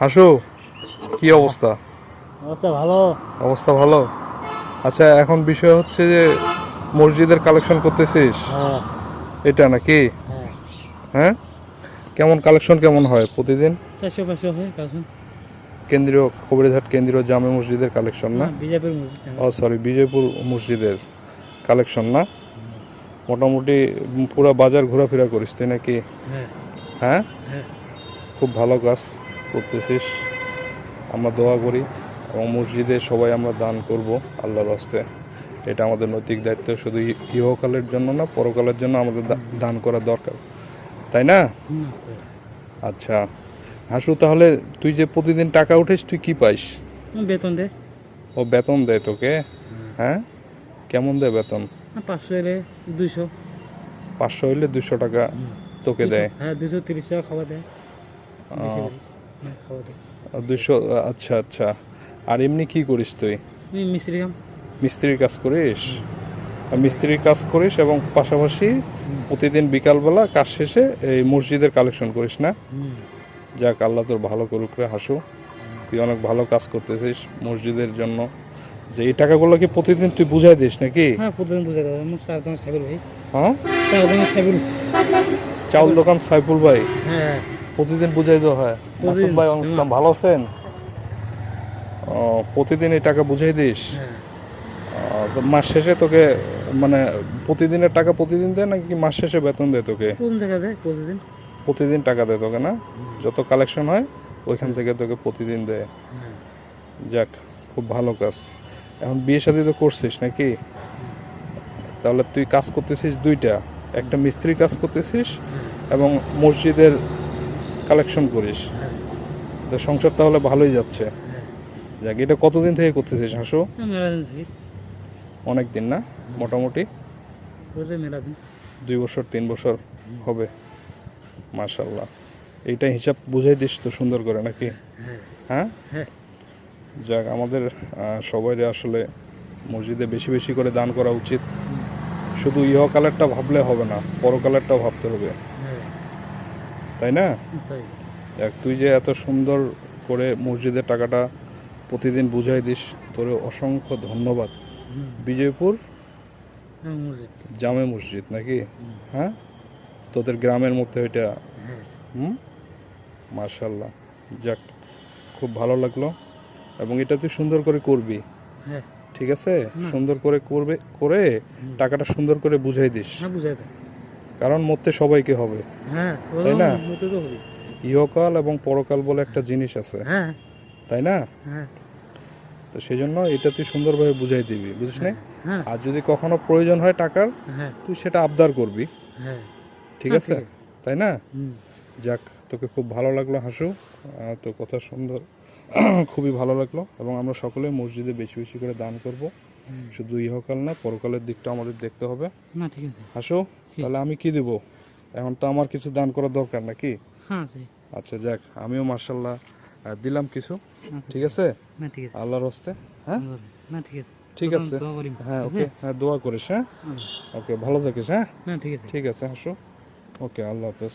হাসু কি অবস্থা? অবস্থা ভালো। অবস্থা ভালো? আচ্ছা এখন বিষয় হচ্ছে যে মসজিদের কালেকশন করতেছিস? হ্যাঁ। এটা নাকি? হ্যাঁ। হ্যাঁ? কেমন কালেকশন কেমন হয় প্রতিদিন? চারশো পাঁচশো হয় কালসন কেন্দ্রীয় কবিরঘাট কেন্দ্রীয় জামে মসজিদের কালেকশন না? বিজেপির মসজিদ ও সরি বিজয়পুর মসজিদের কালেকশন না? মোটামুটি পুরো বাজার ঘোরাফেরা করিস তুই নাকি? হ্যাঁ। হ্যাঁ? হ্যাঁ। খুব ভালো কাজ। করতেছিস। আমরা দোয়া করি এবং মসজিদে সবাই আমরা দান করব আল্লাহর হস্তে। এটা আমাদের নৈতিক দায়িত্ব শুধু ইহকালের জন্য না পরকালের জন্য আমাদের দান করা দরকার। তাই না? আচ্ছা। হাসু তাহলে তুই যে প্রতিদিন টাকা উঠিস তুই কি পাইস? বেতন দে। ও বেতন দেয় তোকে? হ্যাঁ? কেমন দেয় বেতন? পাঁচশো এলে দুইশো। পাঁচশো হইলে দুশো টাকা তোকে দেয়। হ্যাঁ দুশো তিরিশ টাকা খাবার দেয় দুশো আচ্ছা আচ্ছা। আর এমনি কি করিস তুই? মিস্ত্রি কাম। মিস্ত্রির কাজ করিস? মিস্ত্রির কাজ করিস এবং পাশাপাশি প্রতিদিন বিকালবেলা কাজ শেষে এই মসজিদের কালেকশন করিস না? যাক আল্লাহ তোর ভালো করুক রে হাসু। তুই অনেক ভালো কাজ করতেছিস মসজিদের জন্য। যে এই টাকাগুলো কি প্রতিদিন তুই বুঝাই দিস নাকি? হ্যাঁ প্রতিদিন বুঝে দেবো। আমার চার দোকান সাইবুল ভাই। হ্যাঁ? চার দোকান সাইবুল চাউল দোকান সাইফুল ভাই? হ্যাঁ। প্রতিদিন বুঝাই দেওয়া হয়। মাসুদ ভাই আসসালাম, ভালো আছেন? প্রতিদিন এই টাকা বুঝাই দিস? হ্যাঁ। মাস শেষে তোকে মানে প্রতিদিনের টাকা প্রতিদিন দেয় নাকি মাস শেষে বেতন দেয় তোকে? প্রতিদিন দেখা দেয় প্রতিদিন? প্রতিদিন টাকা দেয় তোকে না? যত কালেকশন হয় ওইখান থেকে তোকে প্রতিদিন দেয়। হ্যাঁ। যাক খুব ভালো কাজ। এখন বিয়ে শাদি তো করছিস নাকি? তাহলে তুই কাজ করতেছিস দুইটা। একটা মিস্ত্রি কাজ করতেছিস এবং মসজিদের কালেকশন করিস। তো সংসার তাহলে ভালোই যাচ্ছে। যাক এটা কতদিন থেকে করতেছিস হাসু? অনেক দিন না? মোটামুটি? দুই বছর তিন বছর হবে। মাশাল্লাহ এইটা হিসাব বুঝাই দিস তো সুন্দর করে নাকি? হ্যাঁ। হ্যাঁ? হ্যাঁ। যাক আমাদের সবাই আসলে মসজিদে বেশি বেশি করে দান করা উচিত। শুধু ইহ কালারটা ভাবলে হবে না পরকালেরটাও ভাবতে হবে। হ্যাঁ। তাই না? তাই। যাক তুই যে এত সুন্দর করে মসজিদের টাকাটা প্রতিদিন বুঝাই দিস তোর অসংখ্য ধন্যবাদ। বিজয়পুর? জামে মসজিদ। নাকি? হ্যাঁ? তোদের গ্রামের মধ্যে ওইটা? হ্যাঁ। হুম? মার্শাল্লাহ যাক খুব ভালো লাগল। এবং এটা তুই সুন্দর করে করবি। হ্যাঁ। ঠিক আছে? সুন্দর করে করবে করে টাকাটা সুন্দর করে বুঝাই দিস। হ্যাঁ বুঝাই কারণ মধ্যে সবাইকে হবে। হ্যাঁ তাই না? ইহকাল এবং পরকাল বলে একটা জিনিস আছে। হ্যাঁ। তাই না? হ্যাঁ। তো সেই জন্য এটা তুই সুন্দরভাবে বুঝাই দিবি বুঝিস না? হ্যাঁ আর যদি কখনো প্রয়োজন হয় টাকার তুই সেটা আবদার করবি। ঠিক আছে? তাই না? যাক তোকে খুব ভালো লাগল হাসু তোর কথা সুন্দর খুবই ভালো লাগল এবং আমরা সকলে মসজিদে বেশি বেশি করে দান করব। শুধু ইহকাল না পরকালের দিকটা আমাদের দেখতে হবে। না ঠিক আছে। হাসু? তাহলে আমি কি দিব? এখন তো আমার কিছু দান করার দরকার নাকি? হ্যাঁ আচ্ছা যাক আমিও মার্শাল্লাহ দিলাম কিছু। আচ্ছা। ঠিক আছে? আছে। আল্লাহর হস্তে হ্যাঁ? না ঠিক আছে। ঠিক আছে। হ্যাঁ ওকে হ্যাঁ দোয়া করিস হ্যাঁ? ওকে ভালো থাকিস হ্যাঁ? ঠিক আছে। ঠিক আছে হাসো ওকে আল্লাহ হাফেজ।